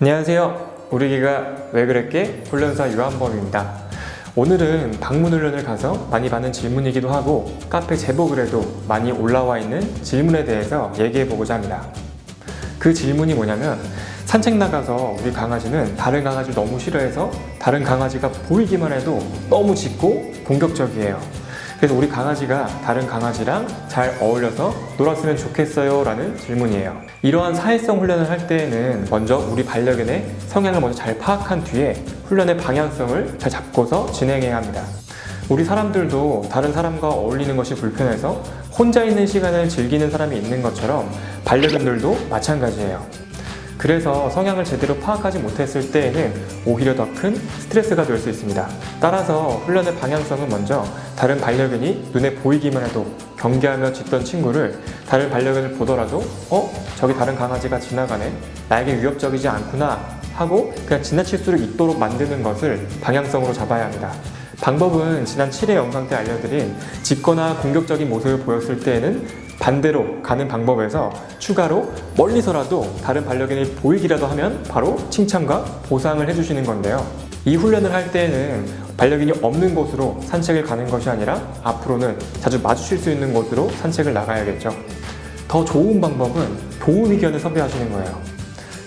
안녕하세요. 우리 기가 왜 그랬게 훈련사 유한범입니다. 오늘은 방문 훈련을 가서 많이 받는 질문이기도 하고 카페 제보 글에도 많이 올라와 있는 질문에 대해서 얘기해 보고자 합니다. 그 질문이 뭐냐면 산책 나가서 우리 강아지는 다른 강아지를 너무 싫어해서 다른 강아지가 보이기만 해도 너무 짖고 공격적이에요. 그래서 우리 강아지가 다른 강아지랑 잘 어울려서 놀았으면 좋겠어요 라는 질문이에요. 이러한 사회성 훈련을 할 때에는 먼저 우리 반려견의 성향을 먼저 잘 파악한 뒤에 훈련의 방향성을 잘 잡고서 진행해야 합니다. 우리 사람들도 다른 사람과 어울리는 것이 불편해서 혼자 있는 시간을 즐기는 사람이 있는 것처럼 반려견들도 마찬가지예요. 그래서 성향을 제대로 파악하지 못했을 때에는 오히려 더 큰 스트레스가 될 수 있습니다. 따라서 훈련의 방향성은 먼저 다른 반려견이 눈에 보이기만 해도 경계하며 짖던 친구를 다른 반려견을 보더라도 어? 저기 다른 강아지가 지나가네? 나에게 위협적이지 않구나 하고 그냥 지나칠 수 있도록 만드는 것을 방향성으로 잡아야 합니다. 방법은 지난 7회 영상 때 알려드린 짖거나 공격적인 모습을 보였을 때에는 반대로 가는 방법에서 추가로 멀리서라도 다른 반려견이 보이기라도 하면 바로 칭찬과 보상을 해주시는 건데요. 이 훈련을 할 때에는 반려견이 없는 곳으로 산책을 가는 것이 아니라 앞으로는 자주 마주칠 수 있는 곳으로 산책을 나가야겠죠. 더 좋은 방법은 도우미견을 섭외하시는 거예요.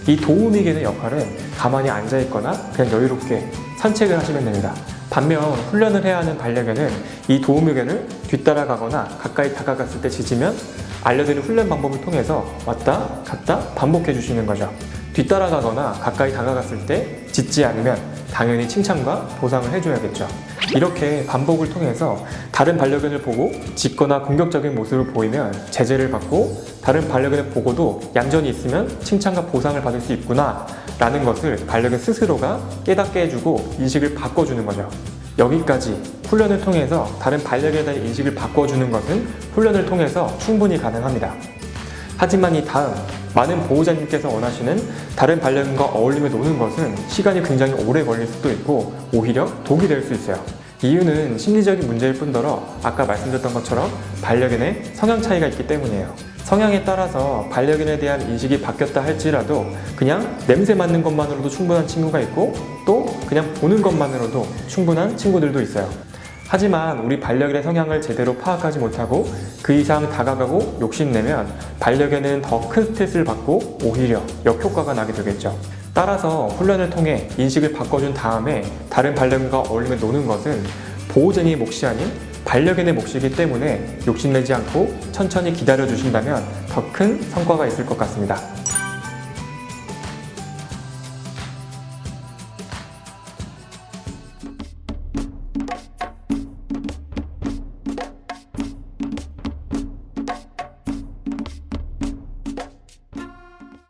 이 도우미견의 역할은 가만히 앉아있거나 그냥 여유롭게 산책을 하시면 됩니다. 반면 훈련을 해야 하는 반려견은 이 도우미견을 뒤따라가거나 가까이 다가갔을 때 짖으면 알려드린 훈련 방법을 통해서 왔다 갔다 반복해 주시는 거죠. 뒤따라가거나 가까이 다가갔을 때 짖지 않으면 당연히 칭찬과 보상을 해줘야겠죠. 이렇게 반복을 통해서 다른 반려견을 보고 짖거나 공격적인 모습을 보이면 제재를 받고 다른 반려견을 보고도 얌전히 있으면 칭찬과 보상을 받을 수 있구나 라는 것을 반려견 스스로가 깨닫게 해주고 인식을 바꿔주는 거죠. 여기까지 훈련을 통해서 다른 반려견에 대한 인식을 바꿔주는 것은 훈련을 통해서 충분히 가능합니다. 하지만 이 다음 많은 보호자님께서 원하시는 다른 반려견과 어울리며 노는 것은 시간이 굉장히 오래 걸릴 수도 있고 오히려 독이 될 수 있어요. 이유는 심리적인 문제일 뿐더러 아까 말씀드렸던 것처럼 반려견의 성향 차이가 있기 때문이에요. 성향에 따라서 반려견에 대한 인식이 바뀌었다 할지라도 그냥 냄새 맡는 것만으로도 충분한 친구가 있고 또 그냥 보는 것만으로도 충분한 친구들도 있어요. 하지만 우리 반려견의 성향을 제대로 파악하지 못하고 그 이상 다가가고 욕심내면 반려견은 더 큰 스트레스를 받고 오히려 역효과가 나게 되겠죠. 따라서 훈련을 통해 인식을 바꿔준 다음에 다른 반려견과 어울리며 노는 것은 보호자님의 몫이 아닌 반려견의 몫이기 때문에 욕심내지 않고 천천히 기다려 주신다면 더 큰 성과가 있을 것 같습니다.